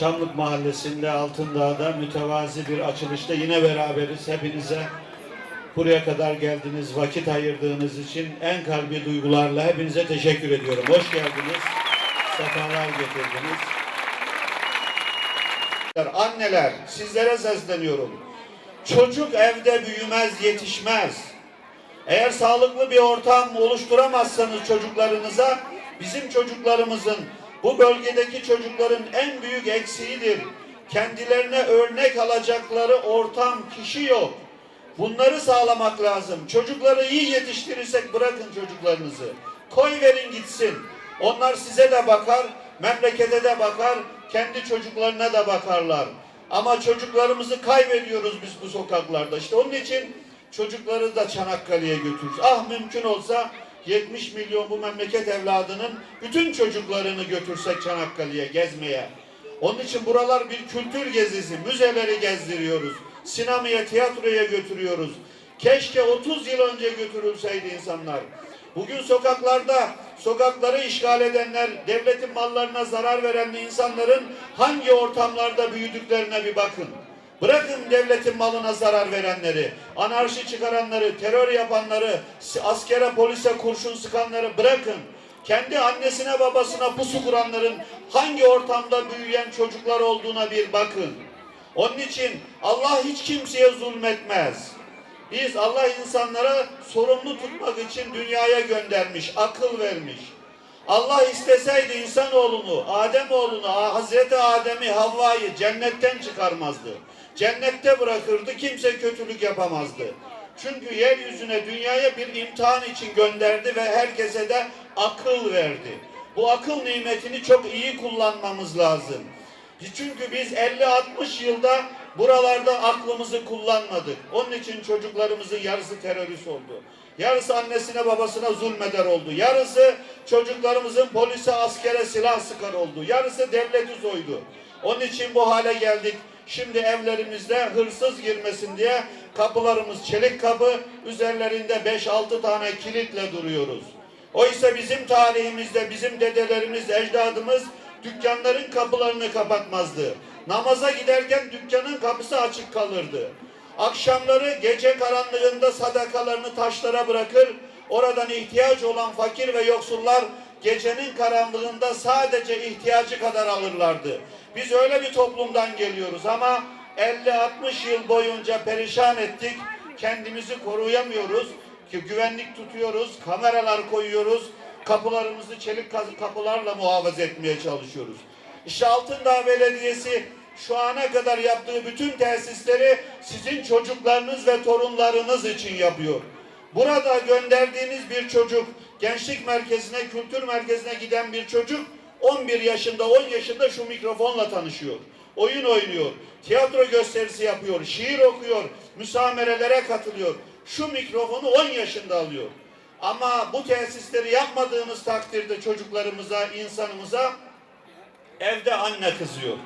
Çamlık Mahallesi'nde Altındağ'da mütevazi bir açılışta yine beraberiz. Hepinize buraya kadar geldiniz, vakit ayırdığınız için en kalbi duygularla hepinize teşekkür ediyorum. Hoş geldiniz, sefalar getirdiniz. Anneler, sizlere sesleniyorum. Çocuk evde büyümez, yetişmez. Eğer sağlıklı bir ortam oluşturamazsanız çocuklarınıza, bizim çocuklarımızın, bu bölgedeki çocukların en büyük eksiğidir. Kendilerine örnek alacakları ortam, kişi yok. Bunları sağlamak lazım. Çocukları iyi yetiştirirsek bırakın çocuklarınızı. Koy verin gitsin. Onlar size de bakar, memlekete de bakar, kendi çocuklarına da bakarlar. Ama çocuklarımızı kaybediyoruz biz bu sokaklarda. İşte onun için çocukları da Çanakkale'ye götürürüz. Ah mümkün olsa 70 milyon bu memleket evladının bütün çocuklarını götürsek Çanakkale'ye gezmeye. Onun için buralar bir kültür gezisi, müzeleri gezdiriyoruz. Sinemaya, tiyatroya götürüyoruz. Keşke 30 yıl önce götürülseydi insanlar. Bugün sokaklarda sokakları işgal edenler, devletin mallarına zarar veren insanların hangi ortamlarda büyüdüklerine bir bakın. Bırakın devletin malına zarar verenleri, anarşi çıkaranları, terör yapanları, askere polise kurşun sıkanları bırakın. Kendi annesine babasına pusu kuranların hangi ortamda büyüyen çocuklar olduğuna bir bakın. Onun için Allah hiç kimseye zulmetmez. Biz Allah insanlara sorumlu tutmak için dünyaya göndermiş, akıl vermiş. Allah isteseydi insanoğlunu, Ademoğlunu, Hazreti Adem'i, Havva'yı cennetten çıkarmazdı. Cennette bırakırdı, kimse kötülük yapamazdı. Çünkü yeryüzüne, dünyaya bir imtihan için gönderdi ve herkese de akıl verdi. Bu akıl nimetini çok iyi kullanmamız lazım. Çünkü biz 50-60 yılda buralarda aklımızı kullanmadık. Onun için çocuklarımızın yarısı terörist oldu. Yarısı annesine babasına zulmeder oldu. Yarısı çocuklarımızın polise askere silah sıkar oldu. Yarısı devleti soydu. Onun için bu hale geldik. Şimdi evlerimizde hırsız girmesin diye kapılarımız çelik kapı, üzerlerinde 5-6 tane kilitle duruyoruz. Oysa bizim tarihimizde bizim dedelerimiz, ecdadımız dükkanların kapılarını kapatmazdı. Namaza giderken dükkanın kapısı açık kalırdı. Akşamları gece karanlığında sadakalarını taşlara bırakır, oradan ihtiyaç olan fakir ve yoksullar gecenin karanlığında sadece ihtiyacı kadar alırlardı. Biz öyle bir toplumdan geliyoruz ama 50-60 yıl boyunca perişan ettik. Kendimizi koruyamıyoruz ki güvenlik tutuyoruz, kameralar koyuyoruz, kapılarımızı çelik kapılarla muhafaza etmeye çalışıyoruz. İşte Altındağ Belediyesi şu ana kadar yaptığı bütün tesisleri sizin çocuklarınız ve torunlarınız için yapıyor. Burada gönderdiğiniz bir çocuk, gençlik merkezine, kültür merkezine giden bir çocuk 11 yaşında, 10 yaşında şu mikrofonla tanışıyor. Oyun oynuyor, tiyatro gösterisi yapıyor, şiir okuyor, müsamerelere katılıyor. Şu mikrofonu 10 yaşında alıyor. Ama bu tesisleri yapmadığınız takdirde çocuklarımıza, insanımıza evde anne kızıyor.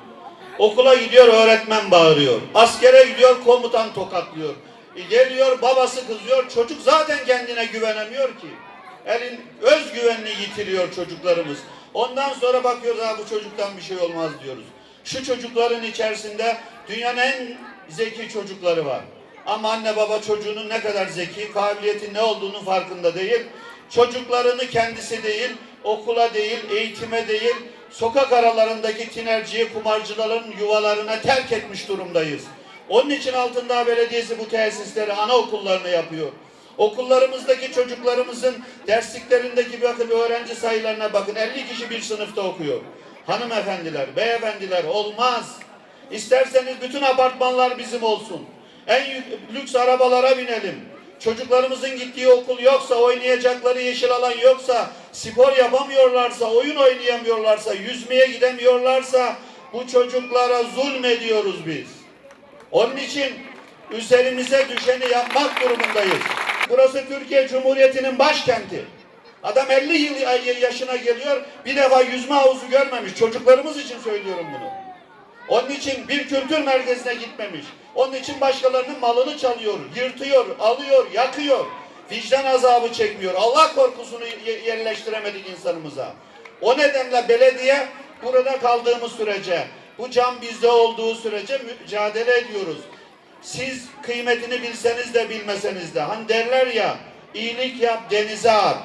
Okula gidiyor öğretmen bağırıyor. Askere gidiyor komutan tokatlıyor. E geliyor babası kızıyor. Çocuk zaten kendine güvenemiyor ki. Elin özgüvenini yitiriyor çocuklarımız. Ondan sonra bakıyoruz ha bu çocuktan bir şey olmaz diyoruz. Şu çocukların içerisinde dünyanın en zeki çocukları var. Ama anne baba çocuğunun ne kadar zeki, kabiliyetin ne olduğunu farkında değil. Çocuklarını kendisi değil, okula değil, eğitime değil, sokak aralarındaki tinerciye, kumarcıların yuvalarına terk etmiş durumdayız. Onun için Altındağ Belediyesi bu tesisleri, anaokullarını yapıyor. Okullarımızdaki çocuklarımızın dersliklerindeki bakın öğrenci sayılarına bakın. 50 kişi bir sınıfta okuyor. Hanımefendiler, beyefendiler olmaz. İsterseniz bütün apartmanlar bizim olsun. En lüks arabalara binelim. Çocuklarımızın gittiği okul yoksa, oynayacakları yeşil alan yoksa, spor yapamıyorlarsa, oyun oynayamıyorlarsa, yüzmeye gidemiyorlarsa bu çocuklara zulmediyoruz biz. Onun için üzerimize düşeni yapmak durumundayız. Burası Türkiye Cumhuriyeti'nin başkenti. Adam 50 yıl yaşına geliyor, bir defa yüzme havuzu görmemiş. Çocuklarımız için söylüyorum bunu. Onun için bir kültür merkezine gitmemiş. Onun için başkalarının malını çalıyor, yırtıyor, alıyor, yakıyor. Vicdan azabı çekmiyor. Allah korkusunu yerleştiremedik insanımıza. O nedenle belediye burada kaldığımız sürece Bu can bizde olduğu sürece mücadele ediyoruz. Siz kıymetini bilseniz de bilmeseniz de hani derler ya iyilik yap denize at.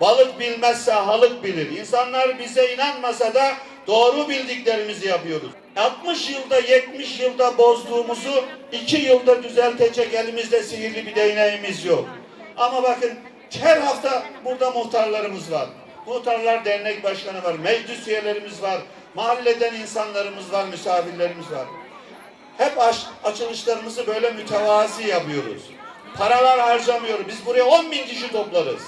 Balık bilmezse halık bilir. İnsanlar bize inanmasa da doğru bildiklerimizi yapıyoruz. 60 yılda 70 yılda bozduğumuzu 2 yılda düzeltecek elimizde sihirli bir değneğimiz yok. Ama bakın her hafta burada muhtarlarımız var. Muhtarlar dernek başkanı var, meclis üyelerimiz var, mahalleden insanlarımız var, misafirlerimiz var. Hep aç- açılışlarımızı böyle mütevazi yapıyoruz. Paralar harcamıyoruz. Biz buraya 10 bin kişi toplarız.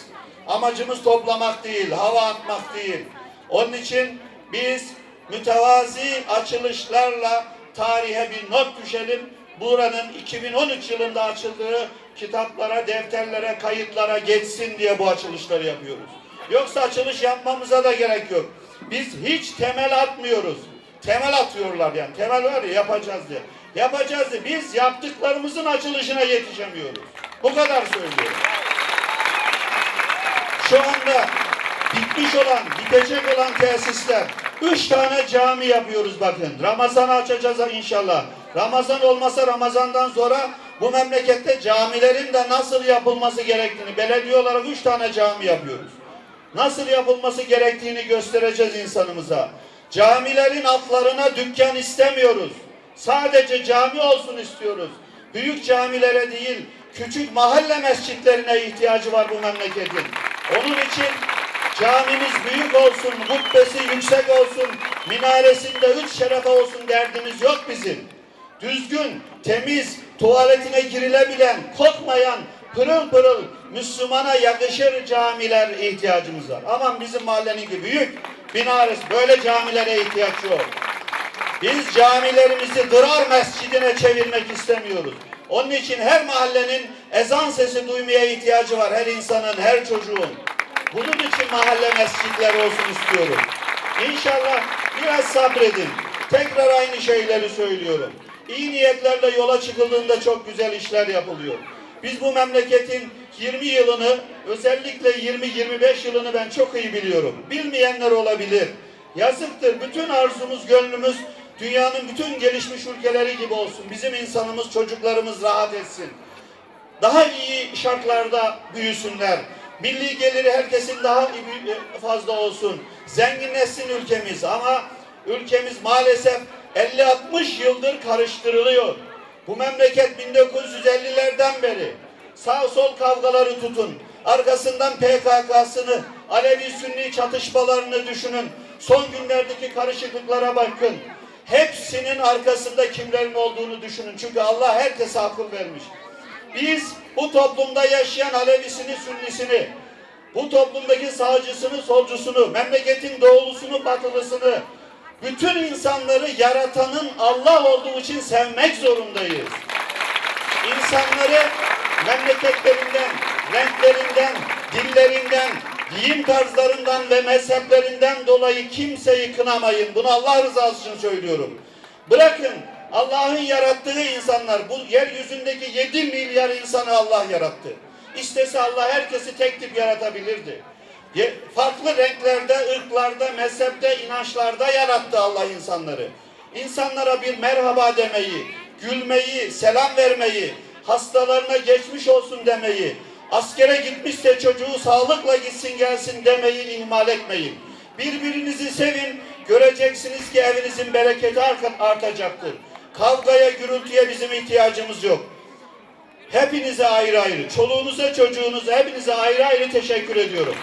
Amacımız toplamak değil, hava atmak değil. Onun için biz mütevazi açılışlarla tarihe bir not düşelim. Buranın 2013 yılında açıldığı kitaplara, defterlere, kayıtlara geçsin diye bu açılışları yapıyoruz. Yoksa açılış yapmamıza da gerek yok. Biz hiç temel atmıyoruz. Temel atıyorlar yani. Temel var ya yapacağız diye. Yapacağız diye. Biz yaptıklarımızın açılışına yetişemiyoruz. Bu kadar söylüyorum. Şu anda bitmiş olan, bitecek olan tesisler. Üç tane cami yapıyoruz bakın. Ramazan'ı açacağız inşallah. Ramazan olmasa Ramazan'dan sonra bu memlekette camilerin de nasıl yapılması gerektiğini belediye olarak üç tane cami yapıyoruz. Nasıl yapılması gerektiğini göstereceğiz insanımıza. Camilerin altlarına dükkan istemiyoruz. Sadece cami olsun istiyoruz. Büyük camilere değil, küçük mahalle mescitlerine ihtiyacı var bu memleketin. Onun için camimiz büyük olsun, kubbesi yüksek olsun, minaresinde üç şerefe olsun derdimiz yok bizim. Düzgün, temiz, tuvaletine girilebilen, kokmayan, pırıl pırıl Müslümana yakışır camiler ihtiyacımız var. Aman bizim mahallenin gibi büyük minaresi böyle camilere ihtiyaç yok. Biz camilerimizi dırar mescidine çevirmek istemiyoruz. Onun için her mahallenin ezan sesi duymaya ihtiyacı var. Her insanın, her çocuğun. Bunun için mahalle mescitleri olsun istiyorum. İnşallah biraz sabredin. Tekrar aynı şeyleri söylüyorum. İyi niyetlerle yola çıkıldığında çok güzel işler yapılıyor. Biz bu memleketin 20 yılını, özellikle 20-25 yılını ben çok iyi biliyorum. Bilmeyenler olabilir. Yazıktır. Bütün arzumuz, gönlümüz dünyanın bütün gelişmiş ülkeleri gibi olsun. Bizim insanımız, çocuklarımız rahat etsin. Daha iyi şartlarda büyüsünler. Milli geliri herkesin daha iyi- fazla olsun. Zenginleşsin ülkemiz ama ülkemiz maalesef 50-60 yıldır karıştırılıyor. Bu memleket 1950'lerden beri sağ sol kavgaları tutun. Arkasından PKK'sını, Alevi Sünni çatışmalarını düşünün. Son günlerdeki karışıklıklara bakın. Hepsinin arkasında kimlerin olduğunu düşünün. Çünkü Allah herkese akıl vermiş. Biz bu toplumda yaşayan Alevisini, Sünnisini, bu toplumdaki sağcısını, solcusunu, memleketin doğulusunu, batılısını, bütün insanları yaratanın Allah olduğu için sevmek zorundayız. İnsanları memleketlerinden, renklerinden, dillerinden, giyim tarzlarından ve mezheplerinden dolayı kimseyi kınamayın. Bunu Allah rızası için söylüyorum. Bırakın Allah'ın yarattığı insanlar, bu yeryüzündeki 7 milyar insanı Allah yarattı. İstese Allah herkesi tek tip yaratabilirdi. Farklı renklerde, ırklarda, mezhepte, inançlarda yarattı Allah insanları. İnsanlara bir merhaba demeyi, gülmeyi, selam vermeyi, hastalarına geçmiş olsun demeyi, askere gitmişse çocuğu sağlıkla gitsin gelsin demeyi ihmal etmeyin. Birbirinizi sevin, göreceksiniz ki evinizin bereketi artacaktır. Kavgaya, gürültüye bizim ihtiyacımız yok. Hepinize ayrı ayrı, çoluğunuza, çocuğunuza hepinize ayrı ayrı teşekkür ediyorum.